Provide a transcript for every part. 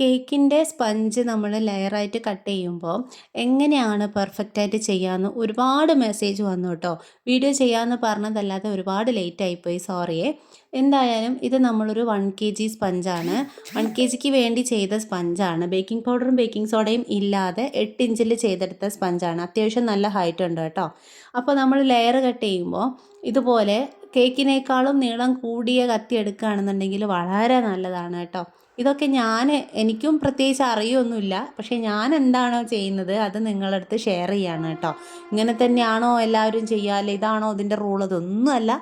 കേക്കിന്റെ സ്പഞ്ച് നമ്മൾ ലെയറായിട്ട് കട്ട് ചെയ്യുമ്പോൾ എങ്ങനെയാണ് പെർഫെക്റ്റായിട്ട് ചെയ്യാമെന്ന് ഒരുപാട് മെസ്സേജ് വന്നു കേട്ടോ. വീഡിയോ ചെയ്യാമെന്ന് പറഞ്ഞതല്ലാതെ ഒരുപാട് ലേറ്റ് ആയിപ്പോയി സോറിയേ എന്തായാലും ഇത് നമ്മളൊരു വൺ കെ ജി സ്പഞ്ചാണ് വൺ കെ ജിക്ക് വേണ്ടി ചെയ്ത സ്പഞ്ചാണ് ബേക്കിംഗ് പൗഡറും ബേക്കിംഗ് സോഡയും ഇല്ലാതെ എട്ട് ഇഞ്ചിൽ ചെയ്തെടുത്ത സ്പഞ്ചാണ് അത്യാവശ്യം നല്ല ഹൈറ്റ് ഉണ്ട് കേട്ടോ. അപ്പോൾ നമ്മൾ ലെയർ കട്ട് ചെയ്യുമ്പോൾ ഇതുപോലെ കേക്കിനേക്കാളും നീളം കൂടിയ കത്തി എടുക്കുകയാണെന്നുണ്ടെങ്കിൽ വളരെ നല്ലതാണ് കേട്ടോ. ഇതൊക്കെ ഞാൻ എനിക്കും പ്രത്യേകിച്ച് അറിയൊന്നുമില്ല. പക്ഷേ ഞാൻ എന്താണോ ചെയ്യുന്നത് അത് നിങ്ങളടുത്ത് ഷെയർ ചെയ്യാണ് കേട്ടോ. ഇങ്ങനെ തന്നെയാണോ എല്ലാവരും ചെയ്യാൽ ഇതാണോ ഇതിന്റെ റൂൾ അതൊന്നുമല്ല.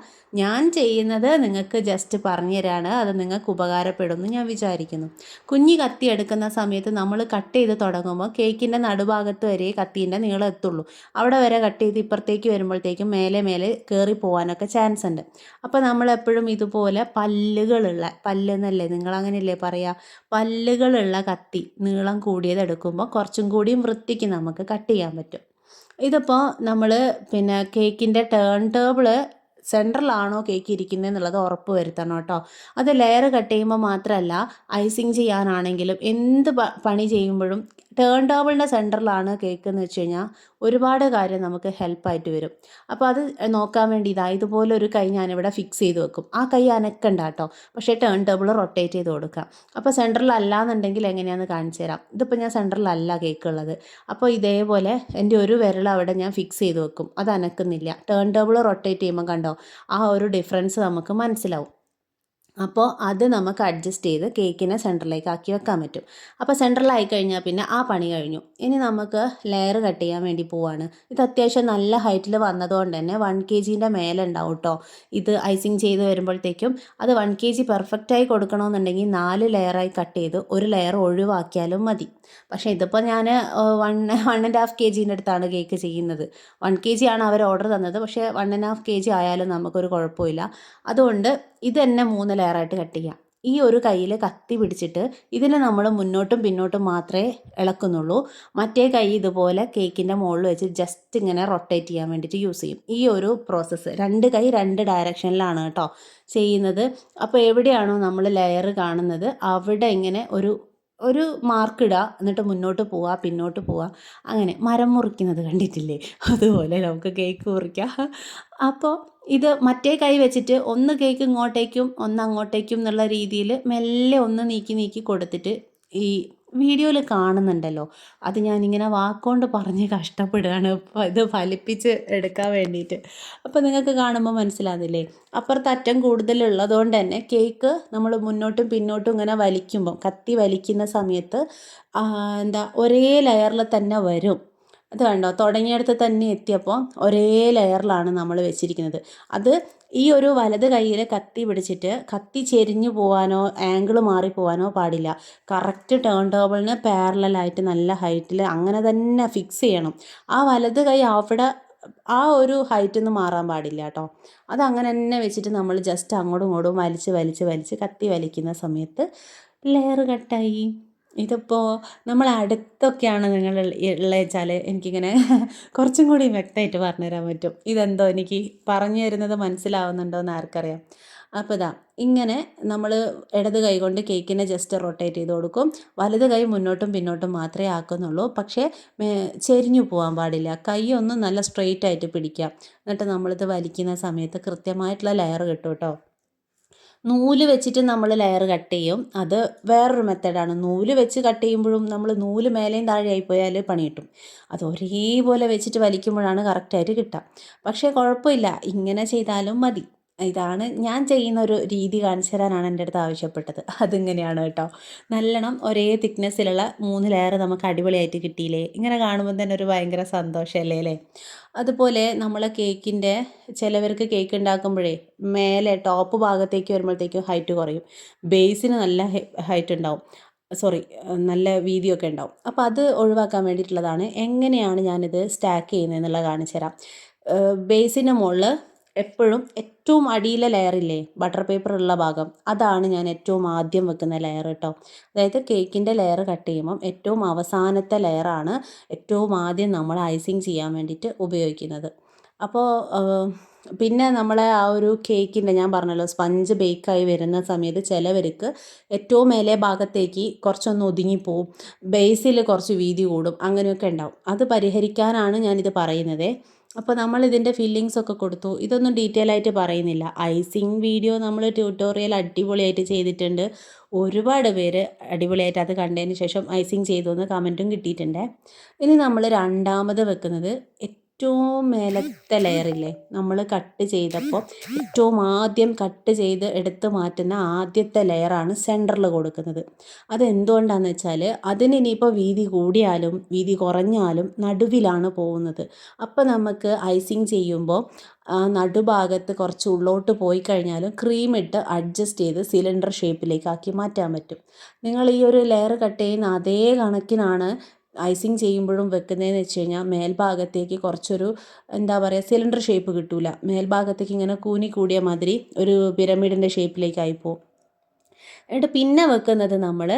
ഞാൻ ചെയ്യുന്നത് നിങ്ങൾക്ക് ജസ്റ്റ് പറഞ്ഞു തരാണ് അത് നിങ്ങൾക്ക് ഉപകാരപ്പെടുമെന്ന് ഞാൻ വിചാരിക്കുന്നു. കുഞ്ഞി കത്തി എടുക്കുന്ന സമയത്ത് നമ്മൾ കട്ട് ചെയ്ത് തുടങ്ങുമ്പോൾ കേക്കിന്റെ നടുഭാഗത്ത് വരെ കത്തീന്റെ നീളം എത്തുള്ളൂ. അവിടെ വരെ കട്ട് ചെയ്ത് ഇപ്പുറത്തേക്ക് വരുമ്പോഴത്തേക്കും മേലെ മേലെ കയറി പോകാനൊക്കെ ചാൻസ് ഉണ്ട്. അപ്പോൾ നമ്മൾ എപ്പോഴും ഇതുപോലെ പല്ലുകളുള്ള പല്ലെന്നല്ലേ നിങ്ങൾ അങ്ങനെയല്ലേ പറയുക പല്ലുകളുള്ള കത്തി നീളം കൂടിയത് എടുക്കുമ്പോൾ കുറച്ചും കൂടിയും വൃത്തിക്ക് നമുക്ക് കട്ട് ചെയ്യാൻ പറ്റും. ഇതിപ്പോൾ നമ്മൾ പിന്നെ കേക്കിന്റെ ടേൺ ടേബിൾ സെൻട്രലാണോ കേക്ക് ഇരിക്കുന്നത് എന്നുള്ളത് ഉറപ്പ് വരുത്തണം കേട്ടോ. അത് ലെയർ കട്ട് ചെയ്യുമ്പോൾ മാത്രമല്ല ഐസിങ് ചെയ്യാനാണെങ്കിലും എന്ത് പണി ചെയ്യുമ്പോഴും ടേൺ ടേബിളിന്റെ സെന്ററിലാണ് കേക്ക് എന്ന് വെച്ച് കഴിഞ്ഞാൽ ഒരുപാട് കാര്യം നമുക്ക് ഹെൽപ്പായിട്ട് വരും. അപ്പോൾ അത് നോക്കാൻ വേണ്ടി ഇതാ ഇതുപോലെ ഒരു കൈ ഞാനിവിടെ ഫിക്സ് ചെയ്ത് വെക്കും. ആ കൈ അനക്കണ്ട കേട്ടോ. പക്ഷേ ടേൺ ടേബിൾ റൊട്ടേറ്റ് ചെയ്ത് കൊടുക്കാം അപ്പോൾ സെന്ററിലല്ല എന്നുണ്ടെങ്കിൽ എങ്ങനെയാണെന്ന് കാണിച്ചു തരാം. ഇതിപ്പോൾ ഞാൻ സെന്ററിലല്ല കേക്ക് ഉള്ളത് അപ്പോൾ ഇതേപോലെ എന്റെ ഒരു വിരൽ അവിടെ ഞാൻ ഫിക്സ് ചെയ്ത് വെക്കും. അത് അനക്കുന്നില്ല. ടേൺ ടേബിൾ റൊട്ടേറ്റ് ചെയ്യുമ്പോൾ കണ്ടോ? ആ ഒരു ഡിഫറൻസ് നമുക്ക് മനസ്സിലാവും. അപ്പോൾ അത് നമുക്ക് അഡ്ജസ്റ്റ് ചെയ്ത് കേക്കിനെ സെന്ററിലേക്ക് ആക്കി വെക്കാൻ പറ്റും. അപ്പോൾ സെന്ററിലായി കഴിഞ്ഞാൽ പിന്നെ ആ പണി കഴിഞ്ഞു. ഇനി നമുക്ക് ലെയർ കട്ട് ചെയ്യാൻ വേണ്ടി പോവാണ്. ഇത് അത്യാവശ്യം നല്ല ഹൈറ്റിൽ വന്നതുകൊണ്ട് തന്നെ വൺ കെ ജീന്റെ മേലെ ഉണ്ടാവും കേട്ടോ ഇത് ഐസിങ് ചെയ്ത് വരുമ്പോഴത്തേക്കും അത് വൺ കെ ജി പെർഫെക്റ്റായി കൊടുക്കണമെന്നുണ്ടെങ്കിൽ നാല് ലെയറായി കട്ട് ചെയ്ത് ഒരു ലെയർ ഒഴിവാക്കിയാലും മതി. പക്ഷേ ഇതിപ്പോൾ ഞാൻ one one and half K ജീന്റെ അടുത്താണ് കേക്ക് ചെയ്യുന്നത്. വൺ കെ ജി ആണ് അവർ ഓർഡർ തന്നത്. പക്ഷേ one and half K G ആയാലും നമുക്കൊരു കുഴപ്പമില്ല. അതുകൊണ്ട് ഇത് തന്നെ മൂന്ന് ലെയറായിട്ട് കട്ട് ചെയ്യാം. ഈ ഒരു കയ്യിൽ കത്തി പിടിച്ചിട്ട് ഇതിനെ നമ്മൾ മുന്നോട്ടും പിന്നോട്ടും മാത്രമേ ഇളക്കുന്നുള്ളൂ. മറ്റേ കൈ ഇതുപോലെ കേക്കിന്റെ മുകളിൽ വെച്ച് ജസ്റ്റ് ഇങ്ങനെ റൊട്ടേറ്റ് ചെയ്യാൻ വേണ്ടിയിട്ട് യൂസ് ചെയ്യും. ഈ ഒരു പ്രോസസ്സ് രണ്ട് കൈ രണ്ട് ഡയറക്ഷനിലാണ് കേട്ടോ ചെയ്യുന്നത്. അപ്പോൾ എവിടെയാണോ നമ്മൾ ലെയർ കാണുന്നത് അവിടെ ഇങ്ങനെ ഒരു ഒരു മാർക്കിടുക എന്നിട്ട് മുന്നോട്ട് പോവുക പിന്നോട്ട് പോവുക അങ്ങനെ മരം മുറിക്കുന്നത് കണ്ടിട്ടില്ലേ? അതുപോലെ നമുക്ക് കേക്ക് മുറിക്കാം. അപ്പോൾ ഇത് മറ്റേ കൈ വെച്ചിട്ട് ഒന്ന് കേക്ക് ഇങ്ങോട്ടേക്കും ഒന്ന് അങ്ങോട്ടേക്കും എന്നുള്ള രീതിയിൽ മെല്ലെ ഒന്ന് നീക്കി നീക്കി കൊടുത്തിട്ട് ഈ വീഡിയോയിൽ കാണുന്നുണ്ടല്ലോ. അത് ഞാനിങ്ങനെ വാക്കുകൊണ്ട് പറഞ്ഞ് കഷ്ടപ്പെടുകയാണ്. ഇത് ഫലിപ്പിച്ച് എടുക്കാൻ വേണ്ടിയിട്ട് അപ്പോൾ നിങ്ങൾക്ക് കാണുമ്പോൾ മനസ്സിലാകുന്നില്ലേ? അപ്പുറത്ത് അറ്റം കൂടുതലുള്ളതുകൊണ്ട് തന്നെ കേക്ക് നമ്മൾ മുന്നോട്ടും പിന്നോട്ടും ഇങ്ങനെ വലിക്കുമ്പം കത്തി വലിക്കുന്ന സമയത്ത് എന്താ ഒരേ ലെയറിൽ തന്നെ വരും. അത് കണ്ടോ? തുടങ്ങിയിടത്ത് തന്നെ എത്തിയപ്പോൾ ഒരേ ലെയറിലാണ് നമ്മൾ വെച്ചിരിക്കുന്നത്. അത് ഈ ഒരു വലത് കയ്യിൽ കത്തി പിടിച്ചിട്ട് കത്തി ചെരിഞ്ഞു പോകാനോ ആംഗിൾ മാറി പോകാനോ പാടില്ല. കറക്റ്റ് ടേൺ ടേബിളിന് പാരലായിട്ട് നല്ല ഹൈറ്റിൽ അങ്ങനെ തന്നെ ഫിക്സ് ചെയ്യണം. ആ വലത് കൈ അവിടെ ആ ഒരു ഹൈറ്റിൽ നിന്ന് മാറാൻ പാടില്ല കേട്ടോ. അത് അങ്ങനെ തന്നെ വെച്ചിട്ട് നമ്മൾ ജസ്റ്റ് അങ്ങോട്ടും ഇങ്ങോട്ടും വലിച്ച് വലിച്ച് വലിച്ച് കത്തി വലിക്കുന്ന സമയത്ത് ലെയർ കട്ടായി. ഇതിപ്പോൾ നമ്മൾ അടുത്തൊക്കെയാണ് നിങ്ങൾ ഉള്ളത് വെച്ചാൽ എനിക്കിങ്ങനെ കുറച്ചും കൂടി വ്യക്തമായിട്ട് പറഞ്ഞു തരാൻ പറ്റും. ഇതെന്തോ എനിക്ക് പറഞ്ഞു തരുന്നത് മനസ്സിലാവുന്നുണ്ടോ എന്ന് ആർക്കറിയാം. അപ്പോൾ ഇതാ ഇങ്ങനെ നമ്മൾ ഇടത് കൈ കൊണ്ട് കേക്കിനെ ജസ്റ്റ് റൊട്ടേറ്റ് ചെയ്ത് കൊടുക്കും. വലത് കൈ മുന്നോട്ടും പിന്നോട്ടും മാത്രമേ ആക്കുന്നുള്ളൂ. പക്ഷേ ചെരിഞ്ഞു പോകാൻ പാടില്ല. കൈ ഒന്ന് നല്ല സ്ട്രെയിറ്റ് ആയിട്ട് പിടിക്കാം. എന്നിട്ട് നമ്മളിത് വലിക്കുന്ന സമയത്ത് കൃത്യമായിട്ടുള്ള ലെയർ കിട്ടും കേട്ടോ. നൂൽ വെച്ചിട്ട് നമ്മൾ ലെയർ കട്ട് ചെയ്യും. അത് വേറൊരു മെത്തേഡാണ് നൂൽ വെച്ച് കട്ട് ചെയ്യുമ്പോഴും നമ്മൾ നൂൽ മേലെയും താഴെ ആയിപ്പോയാൽ പണി കിട്ടും. അത് ഒരേപോലെ വെച്ചിട്ട് വലിക്കുമ്പോഴാണ് കറക്റ്റായിട്ട് കിട്ടുക. പക്ഷേ കുഴപ്പമില്ല. ഇങ്ങനെ ചെയ്താലും മതി. ഇതാണ്. ഞാൻ ചെയ്യുന്ന ഒരു രീതി കാണിച്ചു തരാനാണ് എന്റെ അടുത്ത് ആവശ്യപ്പെട്ടത്. അതിങ്ങനെയാണ് കേട്ടോ. നല്ലോണം ഒരേ തിക്നെസ്സിലുള്ള മൂന്ന് ലെയർ നമുക്ക് അടിപൊളിയായിട്ട് കിട്ടിയില്ലേ? ഇങ്ങനെ കാണുമ്പോൾ തന്നെ ഒരു ഭയങ്കര സന്തോഷമല്ലേ അല്ലേ? അതുപോലെ നമ്മൾ കേക്കിന്റെ ചിലവർക്ക് കേക്ക് ഉണ്ടാക്കുമ്പോഴേ മേലെ ടോപ്പ് ഭാഗത്തേക്ക് വരുമ്പോഴത്തേക്കും ഹൈറ്റ് കുറയും. ബേസിന് നല്ല ഹൈറ്റ് ഉണ്ടാവും. സോറി നല്ല വീതിയൊക്കെ ഉണ്ടാവും. അപ്പോൾ അത് ഒഴിവാക്കാൻ വേണ്ടിയിട്ടുള്ളതാണ്. എങ്ങനെയാണ് ഞാനിത് സ്റ്റാക്ക് ചെയ്യുന്നത് എന്നുള്ളത് കാണിച്ചു തരാം ബേസിന്റെ മുകളിൽ എപ്പോഴും ഏറ്റവും അടിയിലെ ലെയറില്ലേ ബട്ടർ പേപ്പർ ഉള്ള ഭാഗം. അതാണ് ഞാൻ ഏറ്റവും ആദ്യം വെക്കുന്ന ലെയർ കേട്ടോ അതായത് കേക്കിന്റെ ലെയർ കട്ട് ചെയ്യുമ്പം ഏറ്റവും അവസാനത്തെ ലെയറാണ് ഏറ്റവും ആദ്യം നമ്മൾ ഐസിങ് ചെയ്യാൻ വേണ്ടിയിട്ട് ഉപയോഗിക്കുന്നത്. അപ്പോൾ പിന്നെ നമ്മളെ ആ ഒരു കേക്കിന്റെ ഞാൻ പറഞ്ഞല്ലോ സ്പഞ്ച് ബേക്കായി വരുന്ന സമയത്ത് ചിലവർക്ക് ഏറ്റവും മേലെ ഭാഗത്തേക്ക് കുറച്ചൊന്ന് ഒതുങ്ങിപ്പോവും. ബേസിൽ കുറച്ച് വീതി കൂടും. അങ്ങനെയൊക്കെ ഉണ്ടാവും. അത് പരിഹരിക്കാനാണ് ഞാനിത് പറയുന്നത്. അപ്പോൾ നമ്മൾ ഇതിന്റെ ഫില്ലിങ്സ് ഒക്കെ കൊടുത്തു. ഇതൊന്നും ഡീറ്റെയിൽ ആയിട്ട് പറയുന്നില്ല. ഐസിങ് വീഡിയോ നമ്മൾ ട്യൂട്ടോറിയൽ അടിപൊളിയായിട്ട് ചെയ്തിട്ടുണ്ട്. ഒരുപാട് പേര് അടിപൊളിയായിട്ട് അത് കണ്ടതിന് ശേഷം ഐസിങ് ചെയ്തു എന്ന് കമന്റും കിട്ടിയിട്ടുണ്ട്. ഇനി നമ്മൾ രണ്ടാമത് വെക്കുന്നത് ഏറ്റവും മേലത്തെ ലെയറില്ലേ നമ്മൾ കട്ട് ചെയ്തപ്പോൾ ഏറ്റവും ആദ്യം കട്ട് ചെയ്ത് എടുത്ത് മാറ്റുന്ന ആദ്യത്തെ ലെയറാണ് സെന്ററിൽ കൊടുക്കുന്നത്. അതെന്തുകൊണ്ടാണെന്ന് വെച്ചാൽ അതിന് ഇനിയിപ്പോൾ വീതി കൂടിയാലും വീതി കുറഞ്ഞാലും നടുവിലാണ് പോകുന്നത്. അപ്പോൾ നമുക്ക് ഐസിങ് ചെയ്യുമ്പോൾ നടുഭാഗത്ത് കുറച്ച് ഉള്ളോട്ട് പോയി കഴിഞ്ഞാലും ക്രീം ഇട്ട് അഡ്ജസ്റ്റ് ചെയ്ത് സിലിണ്ടർ ഷേപ്പിലേക്ക് ആക്കി മാറ്റാൻ പറ്റും. നിങ്ങൾ ഈ ഒരു ലെയർ കട്ട് ചെയ്യുന്ന അതേ കണക്കിനാണ് ഐസിങ് ചെയ്യുമ്പോഴും വെക്കുന്നതെന്ന് വെച്ച് കഴിഞ്ഞാൽ മേൽഭാഗത്തേക്ക് കുറച്ചൊരു എന്താ പറയുക സിലിണ്ടർ ഷേപ്പ് കിട്ടില്ല മേൽഭാഗത്തേക്ക് ഇങ്ങനെ കൂനി കൂടിയ മാതിരി ഒരു പിരമിഡിന്റെ ഷേപ്പിലേക്കായി പോകും എന്നിട്ട് പിന്നെ വെക്കുന്നത് നമ്മൾ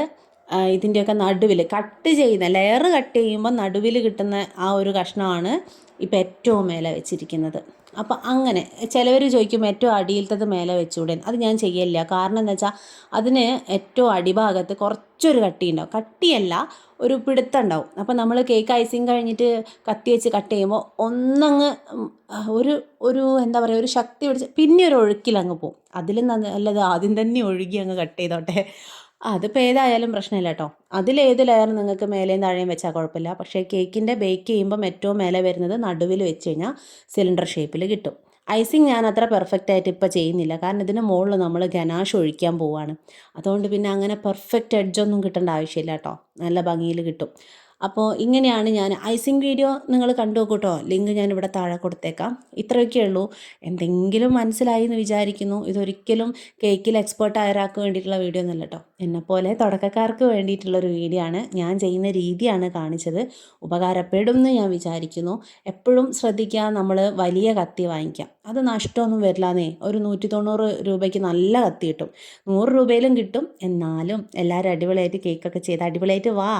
ഇതിന്റെയൊക്കെ നടുവിൽ കട്ട് ചെയ്യുന്ന ലെയർ കട്ട് ചെയ്യുമ്പോൾ നടുവിൽ കിട്ടുന്ന ആ ഒരു കഷ്ണമാണ് ഇപ്പോൾ ഏറ്റവും മേലെ വെച്ചിരിക്കുന്നത്. അപ്പം അങ്ങനെ ചിലവർ ചോദിക്കും ഏറ്റവും അടിയിലത്തത് മേലെ വെച്ചുകൂടെ അത് ഞാൻ ചെയ്യില്ല കാരണം എന്താ വെച്ചാൽ അതിന് ഏറ്റവും അടിഭാഗത്ത് കുറച്ചൊരു കട്ടി ഉണ്ടാവും കട്ടിയല്ല ഒരു പിടുത്തം ഉണ്ടാവും അപ്പം നമ്മൾ കേക്ക് ഐസിങ് കഴിഞ്ഞിട്ട് കത്തി വെച്ച് കട്ട് ചെയ്യുമ്പോൾ ഒന്നങ്ങ് ഒരു ഒരു എന്താ പറയുക ഒരു ശക്തി പിടിച്ച് പിന്നെ ഒരു ഒഴുക്കിലങ്ങ് പോകും അതിലും നല്ലത് ആദ്യം തന്നെ ഒഴുകി അങ്ങ് കട്ട് ചെയ്തോട്ടെ. അതിപ്പോൾ ഏതായാലും പ്രശ്നമില്ല കേട്ടോ അതിലേത് ലെയർ നിങ്ങൾക്ക് മേലെയും താഴെയും വെച്ചാൽ കുഴപ്പമില്ല. പക്ഷേ കേക്കിന്റെ ബേക്ക് ചെയ്യുമ്പം ഏറ്റവും മേലെ വരുന്നത് നടുവിൽ വെച്ച് കഴിഞ്ഞാൽ സിലിണ്ടർ ഷേപ്പിൽ കിട്ടും. ഐസിങ് ഞാൻ അത്ര പെർഫെക്റ്റ് ആയിട്ട് ഇപ്പോൾ ചെയ്യുന്നില്ല. കാരണം ഇതിന് മുകളിൽ നമ്മൾ ഗനാഷ് ഒഴിക്കാൻ പോവാണ്. അതുകൊണ്ട് പിന്നെ അങ്ങനെ പെർഫെക്റ്റ് എഡ്ജൊന്നും കിട്ടേണ്ട ആവശ്യമില്ല കേട്ടോ നല്ല ഭംഗിയിൽ കിട്ടും. അപ്പോൾ ഇങ്ങനെയാണ് ഞാൻ ഐസിങ് വീഡിയോ നിങ്ങൾ കണ്ടു കേട്ടോ ലിങ്ക് ഞാൻ ഇവിടെ താഴെ കൊടുത്തേക്കാം. ഇത്രയൊക്കെ ഉള്ളൂ. എന്തെങ്കിലും മനസ്സിലായി എന്ന് വിചാരിക്കുന്നു. ഇതൊരിക്കലും കേക്കിൽ എക്സ്പേർട്ട് ആയ ഒരാൾക്ക് വേണ്ടിയിട്ടുള്ള വീഡിയോ ഒന്നല്ല കേട്ടോ. എന്നെപ്പോലെ തുടക്കക്കാർക്ക് വേണ്ടിയിട്ടുള്ളൊരു വീഡിയോ ആണ് ഞാൻ ചെയ്യുന്ന രീതിയാണ് കാണിച്ചത്. ഉപകാരപ്പെടും എന്ന് ഞാൻ വിചാരിക്കുന്നു. എപ്പോഴും ശ്രദ്ധിക്കുക നമ്മൾ വലിയ കത്തി വാങ്ങിക്കാം. അത് നഷ്ടമൊന്നും വരില്ലാന്നേ ഒരു നൂറ്റി തൊണ്ണൂറ് രൂപയ്ക്ക് നല്ല കത്തി കിട്ടും. നൂറ് രൂപയിലും കിട്ടും. എന്നാലും എല്ലാവരും അടിപൊളിയായിട്ട് കേക്കൊക്കെ ചെയ്ത് അടിപൊളിയായിട്ട് വാ.